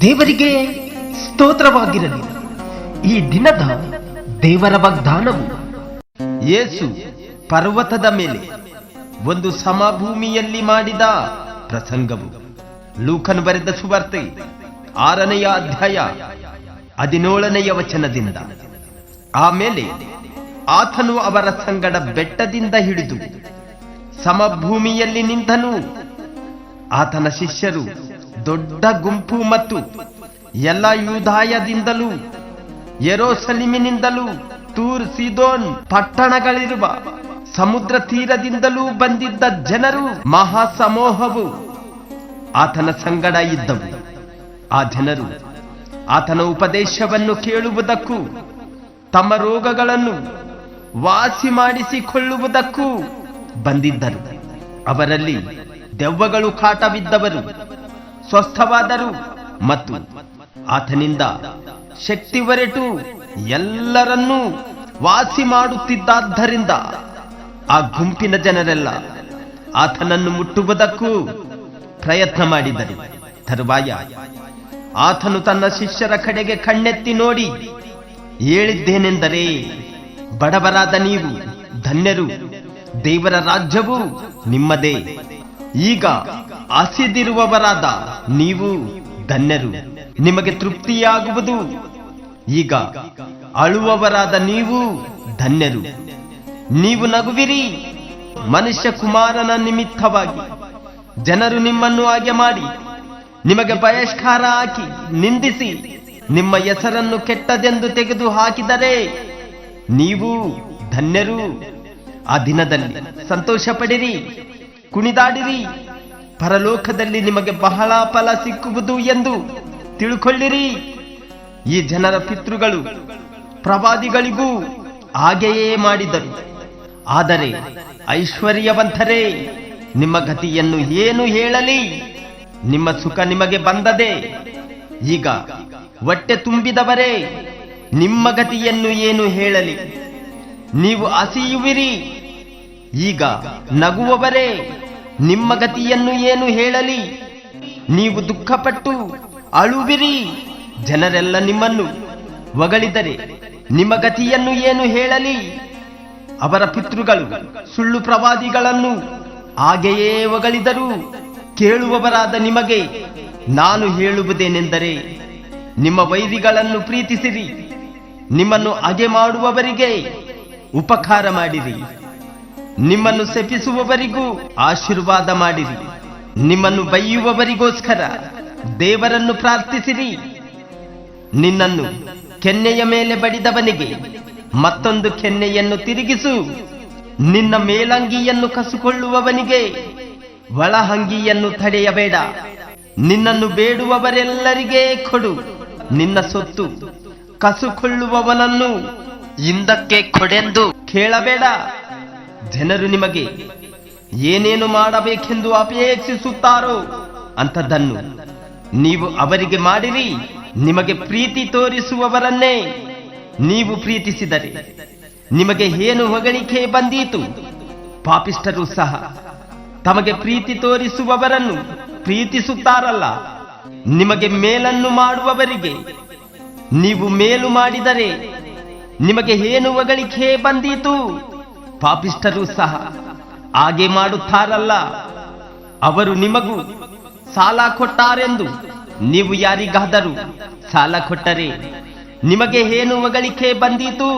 ದೇವರಿಗೆ ಸ್ತೋತ್ರವಾಗಿರಲಿ. ಈ ದಿನದ ದೇವರ ವಾಗ್ದಾನವು ಯೇಸು ಪರ್ವತದ ಮೇಲೆ ಒಂದು ಸಮಭೂಮಿಯಲ್ಲಿ ಮಾಡಿದ ಪ್ರಸಂಗವು. ಲೂಕನ್ ಬರೆದ ಸುವಾರ್ತೆ ಆರನೆಯ ಅಧ್ಯಾಯ ಹದಿನೇಳನೆಯ ವಚನದಿಂದ. ಆಮೇಲೆ ಆತನು ಅವರ ಸಂಗಡ ಬೆಟ್ಟದಿಂದ ಹಿಡಿದು ಸಮಭೂಮಿಯಲ್ಲಿ ನಿಂತನು. ಆತನ ಶಿಷ್ಯರು ದೊಡ್ಡ ಗುಂಪು ಮತ್ತು ಎಲ್ಲ ಯೂದಾಯದಿಂದಲೂ ಎರೋಸಲಿಮಿನಿಂದಲೂ ತೂರ್ ಸಿದೋನ್ ಪಟ್ಟಣಗಳಿರುವ ಸಮುದ್ರ ತೀರದಿಂದಲೂ ಬಂದಿದ್ದ ಜನರು ಮಹಾಸಮೋಹವು ಆತನ ಸಂಗಡ ಇದ್ದವು. ಆ ಜನರು ಆತನ ಉಪದೇಶವನ್ನು ಕೇಳುವುದಕ್ಕೂ ತಮ್ಮ ರೋಗಗಳನ್ನು ವಾಸಿ ಮಾಡಿಸಿಕೊಳ್ಳುವುದಕ್ಕೂ ಬಂದಿದ್ದರು. ಅವರಲ್ಲಿ ದೆವ್ವಗಳು ಕಾಟವಿದ್ದವರು, ಸ್ವಸ್ಥವಾದರು ಮತ್ತು ಆತನಿಂದ ಶಕ್ತಿ ಹೊರಟು ಎಲ್ಲರನ್ನೂ ವಾಸಿ ಮಾಡುತ್ತಿದ್ದಾದ್ದರಿಂದ ಆ ಗುಂಪಿನ ಜನರೆಲ್ಲ ಆತನನ್ನು ಮುಟ್ಟುವುದಕ್ಕೂ ಪ್ರಯತ್ನ ಮಾಡಿದರು. ತರುವಾಯ ಆತನು ತನ್ನ ಶಿಷ್ಯರ ಕಡೆಗೆ ಕಣ್ಣೆತ್ತಿ ನೋಡಿ, ಹೇಳಿದ್ದೇನೆಂದರೆ ಬಡವರಾದ ನೀವು, ಧನ್ಯರು. ದೇವರ ರಾಜ್ಯವು ನಿಮ್ಮದೇ. ಈಗ ಹಸಿದಿರುವವರಾದ ನೀವು, ಧನ್ಯರು. ನಿಮಗೆ ತೃಪ್ತಿಯಾಗುವುದು. ಈಗ ಅಳುವವರಾದ ನೀವು, ಧನ್ಯರು. ನೀವು ನಗುವಿರಿ. ಮನುಷ್ಯ ಕುಮಾರನ ನಿಮಿತ್ತವಾಗಿ ಜನರು ನಿಮ್ಮನ್ನು ಹಾಗೆ ಮಾಡಿ, ನಿಮಗೆ ಬಹಿಷ್ಕಾರ ಹಾಕಿ ನಿಂದಿಸಿ, ನಿಮ್ಮ ಹೆಸರನ್ನು ಕೆಟ್ಟದೆಂದು ತೆಗೆದು ಹಾಕಿದರೆ ನೀವು ಧನ್ಯರು. ಆ ದಿನದಲ್ಲಿ ಸಂತೋಷ ಪಡಿರಿ ಕುಣಿದಾಡಿರಿ. ಪರಲೋಕದಲ್ಲಿ ನಿಮಗೆ ಬಹಳ ಫಲ ಸಿಕ್ಕುವುದು ಎಂದು ತಿಳ್ಕೊಳ್ಳಿರಿ. ಈ ಜನರ ಪಿತೃಗಳು ಪ್ರವಾದಿಗಳಿಗೂ ಹಾಗೆಯೇ ಮಾಡಿದರು. ಆದರೆ ಐಶ್ವರ್ಯವಂತರೇ, ನಿಮ್ಮ ಗತಿಯನ್ನು ಏನು ಹೇಳಲಿ? ನಿಮ್ಮ ಸುಖ ನಿಮಗೆ ಬಂದದೆ. ಈಗ ಹೊಟ್ಟೆ ತುಂಬಿದವರೇ ನಿಮ್ಮ ಗತಿಯನ್ನು ಏನು ಹೇಳಲಿ? ನೀವು ಅಸಿಯುವಿರಿ ಈಗ ನಗುವವರೇ, ನಿಮ್ಮ ಗತಿಯನ್ನು ಏನು ಹೇಳಲಿ? ನೀವು ದುಃಖಪಟ್ಟು ಅಳುವಿರಿ. ಜನರೆಲ್ಲ ನಿಮ್ಮನ್ನು ಒಗಳಿದರೆ ನಿಮ್ಮ ಗತಿಯನ್ನು ಏನು ಹೇಳಲಿ? ಅವರ ಪಿತೃಗಳು ಸುಳ್ಳು ಪ್ರವಾದಿಗಳನ್ನು ಹಾಗೆಯೇ ಒಗಳಿದರು ಕೇಳುವವರಾದ ನಿಮಗೆ ನಾನು ಹೇಳುವುದೇನೆಂದರೆ, ನಿಮ್ಮ ವೈರಿಗಳನ್ನು ಪ್ರೀತಿಸಿರಿ. ನಿಮ್ಮನ್ನು ಅಗೆ ಮಾಡುವವರಿಗೆ ಉಪಕಾರ ಮಾಡಿರಿ. ನಿಮ್ಮನ್ನು ಶಪಿಸುವವರಿಗೂ ಆಶೀರ್ವಾದ ಮಾಡಿರಿ. ನಿಮ್ಮನ್ನು ಬೈಯುವವರಿಗೋಸ್ಕರ ದೇವರನ್ನು ಪ್ರಾರ್ಥಿಸಿರಿ. ನಿನ್ನನ್ನು ಕೆನ್ನೆಯ ಮೇಲೆ ಬಡಿದವನಿಗೆ ಮತ್ತೊಂದು ಕೆನ್ನೆಯನ್ನು ತಿರುಗಿಸು. ನಿನ್ನ ಮೇಲಂಗಿಯನ್ನು ಕಸುಕೊಳ್ಳುವವನಿಗೆ ಒಳಹಂಗಿಯನ್ನು ತಡೆಯಬೇಡ. ನಿನ್ನನ್ನು ಬೇಡುವವರೆಲ್ಲರಿಗೆ ಕೊಡು. ನಿನ್ನ ಸೊತ್ತು ಕಸುಕೊಳ್ಳುವವನನ್ನು ಹಿಂದಕ್ಕೆ ಕೊಡೆಂದು ಕೇಳಬೇಡ. ಜನರು ನಿಮಗೆ ಏನೇನು ಮಾಡಬೇಕೆಂದು ಅಪೇಕ್ಷಿಸುತ್ತಾರೋ ಅಂಥದ್ದನ್ನು ನೀವು ಅವರಿಗೆ ಮಾಡಿರಿ. ನಿಮಗೆ ಪ್ರೀತಿ ತೋರಿಸುವವರನ್ನೇ ನೀವು ಪ್ರೀತಿಸಿದರೆ ನಿಮಗೆ ಏನು ಹೊಗಳಿಕೆ ಬಂದೀತು? ಪಾಪಿಷ್ಟರು ಸಹ ತಮಗೆ ಪ್ರೀತಿ ತೋರಿಸುವವರನ್ನು ಪ್ರೀತಿಸುತ್ತಾರಲ್ಲ. ನಿಮಗೆ ಮೇಲನ್ನು ಮಾಡುವವರಿಗೆ ನೀವು ಮೇಲು ಮಾಡಿದರೆ ನಿಮಗೆ ಏನು ಹೊಗಳಿಕೆ ಬಂದೀತು. ಪಾಪಿಷ್ಟರು ಸಹ ಹಾಗೆ ಮಾಡುತ್ತಾರಲ್ಲ. ಅವರು ನಿಮಗೂ ಸಾಲ ಕೊಟ್ಟಾರೆಂದು ನೀವು ಯಾರಿಗಾದರೂ ಸಾಲ ಕೊಟ್ಟರೆ ನಿಮಗೆ ಏನು ಹೊಗಳಿಕೆ ಬಂದೀತು.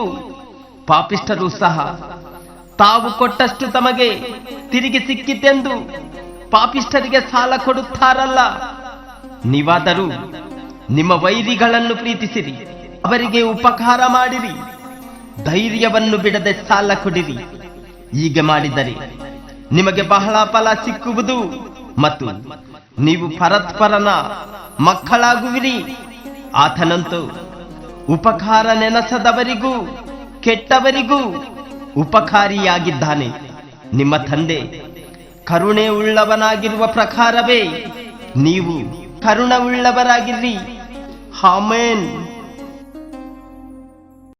ಪಾಪಿಷ್ಟರು ಸಹ ತಾವು ಕೊಟ್ಟಷ್ಟು ತಮಗೆ ತಿರುಗಿ ಸಿಕ್ಕಿತೆಂದು ಪಾಪಿಷ್ಟರಿಗೆ ಸಾಲ ಕೊಡುತ್ತಾರಲ್ಲ. ನೀವಾದರೂ ನಿಮ್ಮ ವೈರಿಗಳನ್ನು ಪ್ರೀತಿಸಿರಿ, ಅವರಿಗೆ ಉಪಕಾರ ಮಾಡಿರಿ, ಧೈರ್ಯವನ್ನು ಬಿಡದೆ ಸಾಲ ಕೊಡಿರಿ. ಹೀಗೆ ಮಾಡಿದರೆ ನಿಮಗೆ ಬಹಳ ಫಲ ಸಿಕ್ಕುವುದು ಮತ್ತು ನೀವು ಪರಸ್ಪರನ ಮಕ್ಕಳಾಗುವಿರಿ. ಆತನಂತೂ ಉಪಕಾರ ನೆನಸದವರಿಗೂ, ಕೆಟ್ಟವರಿಗೂ ಉಪಕಾರಿಯಾಗಿದ್ದಾನೆ. ನಿಮ್ಮ ತಂದೆ ಕರುಣೆ ಉಳ್ಳವನಾಗಿರುವ ಪ್ರಕಾರವೇ ನೀವು ಕರುಣ ಉಳ್ಳವರಾಗಿರ್ರಿ Amen.